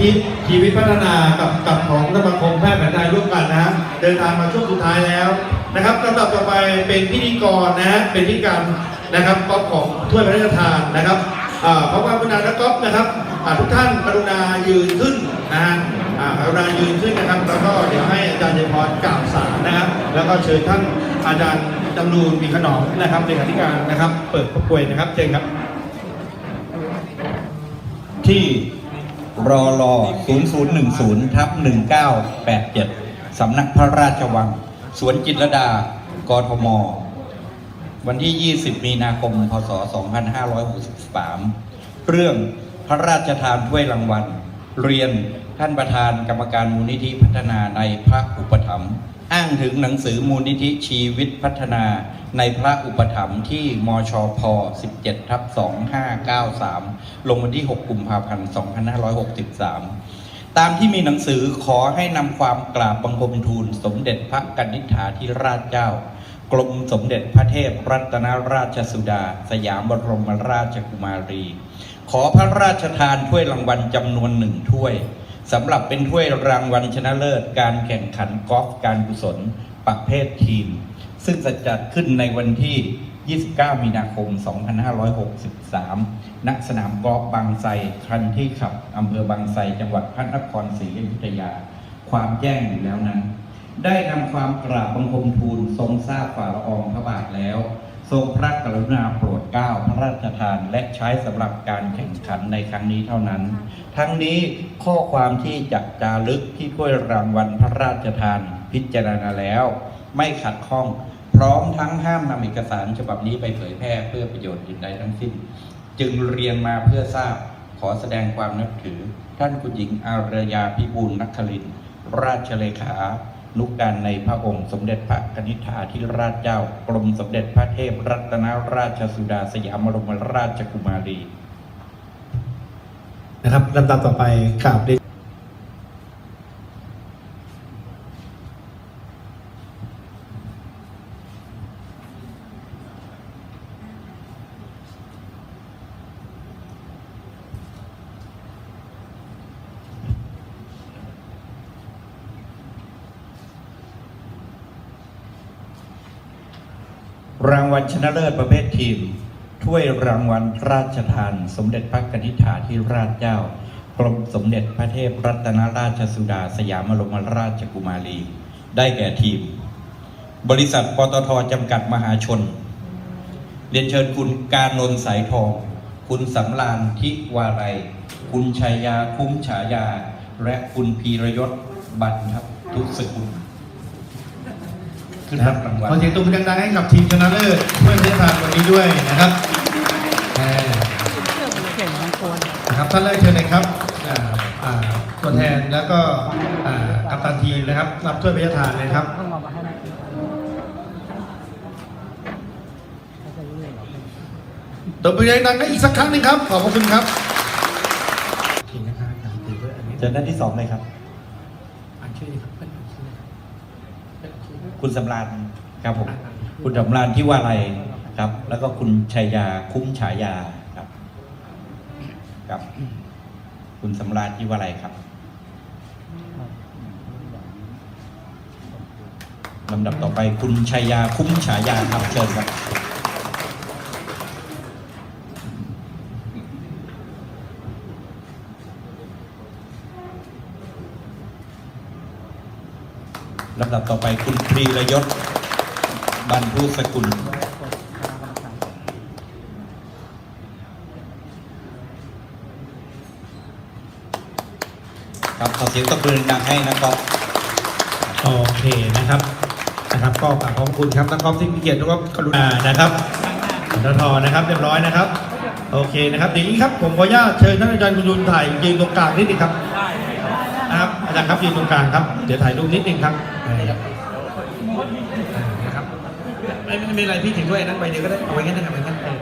ชีวิตชีวิตพัฒนากับกับของสมาคมแพทย์แผนไทยร่วมกันนะฮะเดินทางมาช่วงสุดท้ายแล้วนะครับลำดับต่อไปเป็นพิธีกรนะฮะเป็นพิธีการนะครับก๊อฟของถ้วยพระราชทานนะครับอ่าขอความกรุณาและก๊อฟนะครับทุกท่านกรุณายืนขึ้นนะฮะอ่ากรุณายืนขึ้นนะครับ แล้วก็เดี๋ยวให้อาจารย์เจพรกล่าวสารนะครับ แล้วก็เชิญท่านอาจารย์จำนูนมีขนอมนะครับเลขาธิการนะครับ เปิดประกวยนะครับเชิญครับ ที่ รอรอ0010ทับ1987 สำนักพระราชวัง สวนจิตรดา กทม วันที่ 20 มีนาคม พศ 2563 เรื่องพระราชทานถ้วยรางวัล เรียนท่านประธานกรรมการมูลนิธิพัฒนาในพระอุปถัมภ์อ้างถึงหนังสือมูลนิธิชีวิตพัฒนา ในพระอุปถัมภ์ที่มชพ 17ทับ2593 ลงวันที่ 6 กุมภาพันธ์ 2563 ตามที่มีหนังสือขอให้นำความกราบบังคมทูล สมเด็จพระกนิษฐาธิราชเจ้ากรมสมเด็จพระเทพรัตนราชสุดา สยามบรมราชกุมารี ขอพระราชทานถ้วยรางวัลจำนวนหนึ่งถ้วยสำหรับเป็นถ้วยรางวัลชนะเลิศการแข่งขันกอล์ฟการกุศล ประเภททีม ซึ่งจะจัดขึ้นในวันที่ 29 มีนาคม 2563 ณ สนามกอล์ฟบางไทรคันที่ขับอำเภอบางไทรจังหวัดพระนครศรีอยุธยา ความแจ้งอยู่แล้วนั้น ได้นำความกราบบังคมทูลทรงทราบฝ่าละอองพระบาทแล้ว ทรงพระกรุณาโปรดเกล้าพระราชทานและใช้สำหรับการแข่งขันในครั้งนี้เท่านั้น ทั้งนี้ข้อความที่จะจารึกที่ถ้วยรางวัลพระราชทาน พิจารณาแล้ว ไม่ขัดข้อง พร้อมทั้งห้ามนำเอกสารฉบับนี้ไปเผยแพร่เพื่อประโยชน์อื่นใดทั้งสิ้น จึงเรียนมาเพื่อทราบขอแสดงความนับถือ ท่านคุณหญิงอารยาพิบูลนักคลิน ราชเลขานุกการในพระองค์สมเด็จพระนิษฐาธิราชเจ้ากรมสมเด็จพระเทพรัตนราชสุดาสยามบรมราชกุมารี นะครับลำดับต่อไปกราบเรียน รางวัลชนะเลิศประเภททีม ถ้วยรางวัลราชทาน สมเด็จพระกนิษฐาธิราชเจ้ากรมสมเด็จพระเทพรัตนราชสุดาสยามบรมราชกุมารี ได้แก่ทีม บริษัทปตทจำกัดมหาชน เรียนเชิญคุณการนนท์สายทอง คุณสำรานทิวาไรคุณชัยยาคุ้มฉายา และคุณพีรยศบรรทับทุกสกุล ขึ้นรับรางวัลขอเสียงตบมือดังๆให้กับทีมชนะเลิศเพื่อนเพื่อนทานวันนี้ด้วยนะครับแหมนะครับท่านแรกเชิญเลยครับอ่าอ่าตัวแทนแล้วก็อ่ากัปตันทีมนะครับ รับถ้วยพระราชทานเลยครับตบมือดังๆให้อีกสักครั้งหนึงครับ ขอบพระคุณครับทีมนะครับการถือด้วยอันนี้เชิญท่านที่สองเลยครับอ่านชื่อเลยครับเพื่อนอ่านชื่อเลยครับ คุณสำราญครับผม คุณสำราญที่ว่าอะไรครับ แล้วก็คุณชัยยาคุ้มฉายาครับ ครับ คุณสำราญที่ว่าอะไรครับลำดับต่อไปคุณชัยยาคุ้มฉายาครับเชิญครับ ลำดับต่อไปคุณพรีระยศบรรพุสกุลครับขอเสียงตบมือดังให้นะครับโอเคนะครับนะครับก็กราบขอบคุณครับนักกอล์ฟที่มีเกียรติทุกคนกรุณานะครับนทนะครับเรียบร้อยนะครับ โอเคนะครับเดี๋ยวนี้ครับผมขออนุญาตเชิญท่านอาจารย์คุณยุนถ่ายยืนตรงกลางนิดนึงครับนะครับ อาจารย์ครับยืนตรงกลางครับ เดี๋ยวถ่ายรูปนิดนึงครับนะครับไม่ไม่ไม่เป็นไรพี่ถึงด้วยนั่นไปเดียวก็ได้เอาไว้งั้นนะครับไว้งั้นเออ